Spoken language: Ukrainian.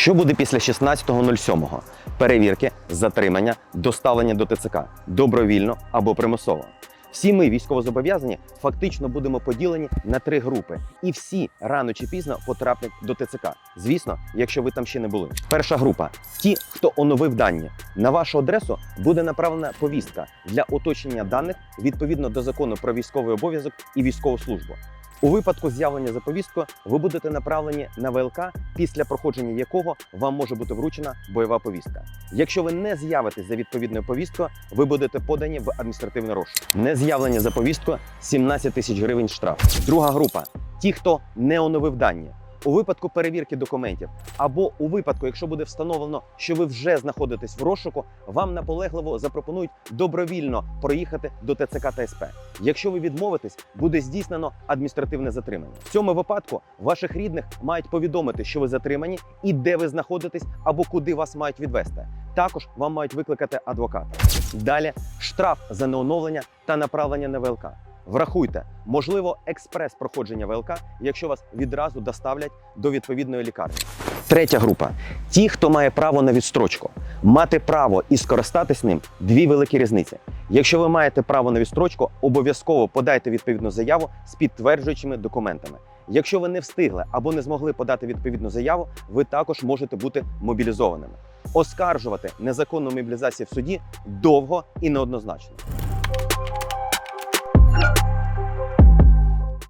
Що буде після 16.07? Перевірки, затримання, доставлення до ТЦК добровільно або примусово. Всі ми, військовозобов'язані, фактично будемо поділені на три групи, і всі рано чи пізно потраплять до ТЦК. Звісно, якщо ви там ще не були. Перша група ті, хто оновив дані. На вашу адресу буде направлена повістка для уточнення даних відповідно до закону про військовий обов'язок і військову службу. У випадку з'явлення за повісткою ви будете направлені на ВЛК, після проходження якого вам може бути вручена бойова повістка. Якщо ви не з'явитесь за відповідною повісткою, ви будете подані в адміністративний розшук. Не з'явлення за повісткою 17 тисяч гривень штраф. Друга група ті, хто не оновив дані. У випадку перевірки документів або у випадку, якщо буде встановлено, що ви вже знаходитесь в розшуку, вам наполегливо запропонують добровільно проїхати до ТЦК та СП. Якщо ви відмовитесь, буде здійснено адміністративне затримання. В цьому випадку ваших рідних мають повідомити, що ви затримані і де ви знаходитесь, або куди вас мають відвести. Також вам мають викликати адвоката. Далі штраф за неоновлення та направлення на ВЛК. Врахуйте, можливо, експрес проходження ВЛК, якщо вас відразу доставлять до відповідної лікарні. Третя група ті, хто має право на відстрочку. Мати право і скористатись ним дві великі різниці. Якщо ви маєте право на відстрочку, обов'язково подайте відповідну заяву з підтверджуючими документами. Якщо ви не встигли або не змогли подати відповідну заяву, ви також можете бути мобілізованими. Оскаржувати незаконну мобілізацію в суді довго і неоднозначно.